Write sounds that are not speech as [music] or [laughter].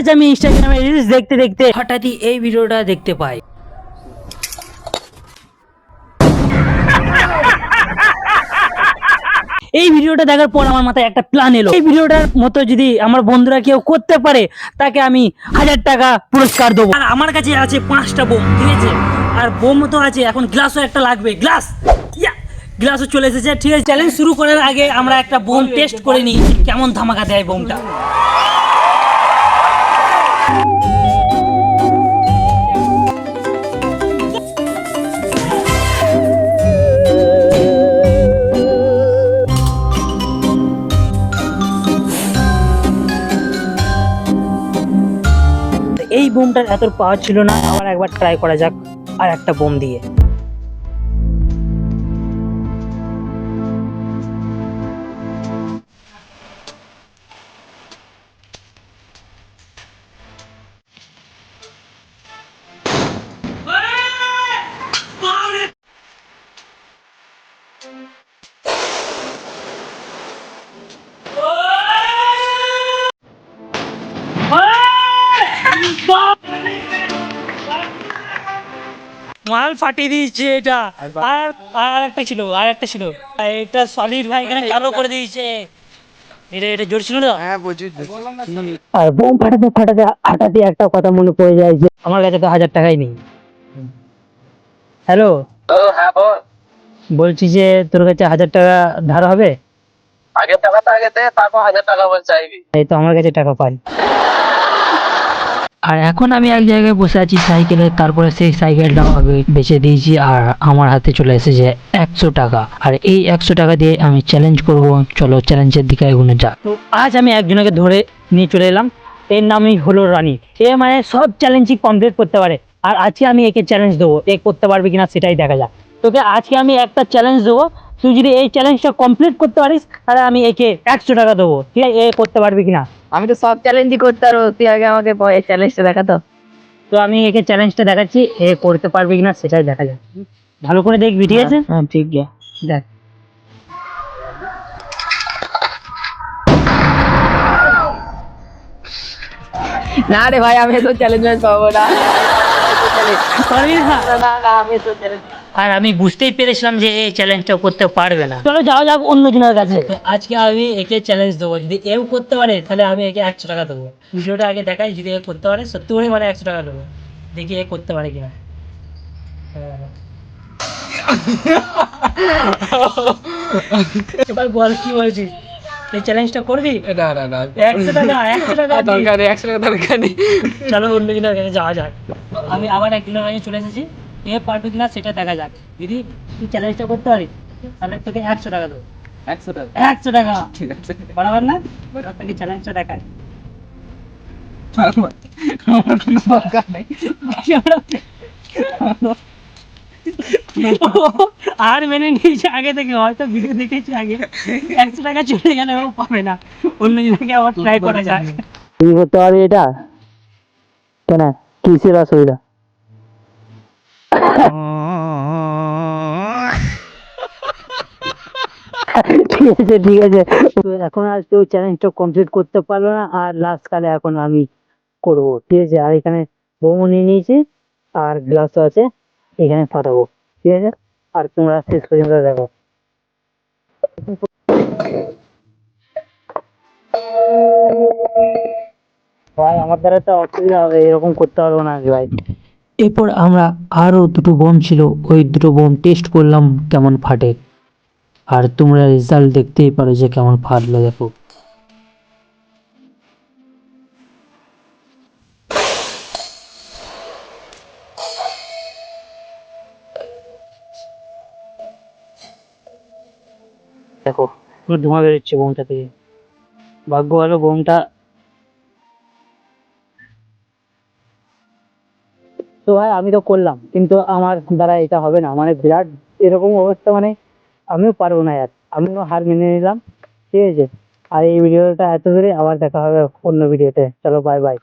আজ আমি ইনস্টাগ্রামে রিলস দেখতে দেখতে হঠাৎই এই ভিডিওটা দেখতে পাই। এই ভিডিওটা দেখার পর আমার মাথায় একটা প্ল্যান এলো। এই ভিডিওটার মতো যদি আমার বন্ধুরা কেউ করতে পারে, তাকে আমি হাজার টাকা পুরস্কার দেবো। আর আমার কাছে আছে পাঁচটা বোম, ঠিক আছে? আর বোম তো আছে, এখন গ্লাসও একটা লাগবে। গ্লাস গ্লাসও চলে এসেছে, ঠিক আছে? চ্যালেঞ্জ শুরু করার আগে আমরা একটা বোম টেস্ট করে নিই, কেমন ধামাকা দেয় বোমটা। এই বোমটার এত পাওয়ার ছিল না, আবার একবার ট্রাই করা যাক, আর একটা বোম দিয়ে। মাল ফাটিয়ে দিয়েছে এটা। আর আর একটা ছিল আর একটা ছিল। এটা সলিড ভাই এখানে চালু করে দিয়েছে। এটা এটা জোর ছিল না? হ্যাঁ প্রচুর আর বোম ফাটাতে ফাটাতে হঠাৎই একটা কথা মনে পড়ে যায় যে আমার কাছে তো হাজার টাকাই নেই। হ্যালো? হ্যাঁ বলছি যে তোর কাছে হাজার টাকা ধার হবে? টাকাটা আগে দে তারপর হাজার টাকা বল চাইবি। এই তো আমার কাছে টাকা পাই। আর এখন আমি এক জায়গায় বসে আছি সাইকেলে, তারপরে সেই সাইকেলটা আমি বেচে দিয়েছি আর আমার হাতে চলে এসেছে একশো টাকা। আর এই একশো টাকা দিয়ে আমি চ্যালেঞ্জ করব। চলো চ্যালেঞ্জের দিকে এগোনো যাক। তো আজ আমি একজনকে ধরে নিয়ে চলে এলাম। এর নামই হলো রানী। এ মানে সব চ্যালেঞ্জই কমপ্লিট করতে পারে। আর আজকে আমি একে চ্যালেঞ্জ দেবো। এ করতে পারবে কিনা সেটাই দেখা যাক। তোকে আজকে আমি একটা চ্যালেঞ্জ দেবো। তুই যদি এই চ্যালেঞ্জটা কমপ্লিট করতে পারিস তাহলে আমি একে একশো টাকা দেবো। ঠিক আছে এ করতে পারবি কিনা? আমি তো সব চ্যালেঞ্জই করতে পারব। তুই আগে আমাকে এই চ্যালেঞ্জটা দেখা তো। তো আমি একে চ্যালেঞ্জটা দেখাচ্ছি এ করতে পারবি কিনা সেটাই দেখা যাক। ভালো করে দেখবি ঠিক আছে? হ্যাঁ ঠিক আছে দেখ। না রে ভাই আমি তো চ্যালেঞ্জ পাবো না। আমি তো চ্যালেঞ্জ আর আমি বুঝতেই পেরেছিলাম যে এই চ্যালেঞ্জটা করতে পারবে না। চলো যাওয়া যাক অন্য জনের কাছে। আজকে আমি একে চ্যালেঞ্জ দেবো। যদি এও করতে পারে তাহলে আমি একে একশো টাকা দেবো। ভিডিওটা আগে দেখাই যদি এ করতে পারে সত্যি করে মানে একশো টাকা দেবো। দেখি এ করতে পারে কিনা। হ্যাঁ। এবার বল কি বলছিস? এই চ্যালেঞ্জটা করবি? না না না। একশো টাকা একশো টাকা দরকার নেই একশো টাকা দরকার নেই। চলো অন্য জনের কাছে যাওয়া যাক। আমি আবার একজনের কাছে চলে এসেছি। এ পারবে কিনা সেটা দেখা যাক। যদি তুই চ্যালেঞ্জটা করতে পারিস? তাহলে তোকে একশো টাকা দেবো। একশো টাকা? একশো টাকা। ঠিক আছে। বরাবর না? তোকে চ্যালেঞ্জটা দেখায় আমার কোনো দরকার নেই। [laughs] আর মেনে নিয়েছে আগে থেকে হয়তো ভিডিও দেখেছি আগে। একশো টাকা চলে গেলে ও পাবে না। অন্য জনকে আবার ট্রাই করা যায় তুমি করতে পারবে এটা? কেন? কিসের অসুবিধা? ঠিক আছে ঠিক আছে। তো এখন আর কেউ চ্যালেঞ্জটা কমপ্লিট করতে পারল না, আর লাস্ট কালে এখন আমি করব, ঠিক আছে? আর এখানে বোমও নিয়ে নিয়েছি, আর গ্লাসও আছে, এখানে ফাটাবো, ঠিক আছে? আর তোমরা শেষ পর্যন্ত দেখো। ভাই, আমার দ্বারা তো অসুবিধা হবে, এরকম করতে পারব না ভাই। এরপর আমরা আরও দুটো বোম ছিল, ওই দুটো বোম টেস্ট করলাম কেমন ফাটে। আর তোমরা রেজাল্ট দেখতেই পারো যে কেমন ফাটলো, দেখো। দেখো, পুরো ধোঁয়া বেরোচ্ছে বোমটা থেকে। ভাগ্য ভালো বোমটা। তো ভাই, আমি তো করলাম, কিন্তু আমার দ্বারা এটা হবে না। মানে বিরাট এরকম অবস্থা মানে আমিও পারব না আর। আমিও হার মেনে নিলাম। ঠিক আছে। আর এই ভিডিওটা এত দূরে আবার দেখা হবে অন্য ভিডিওতে। চলো বাই বাই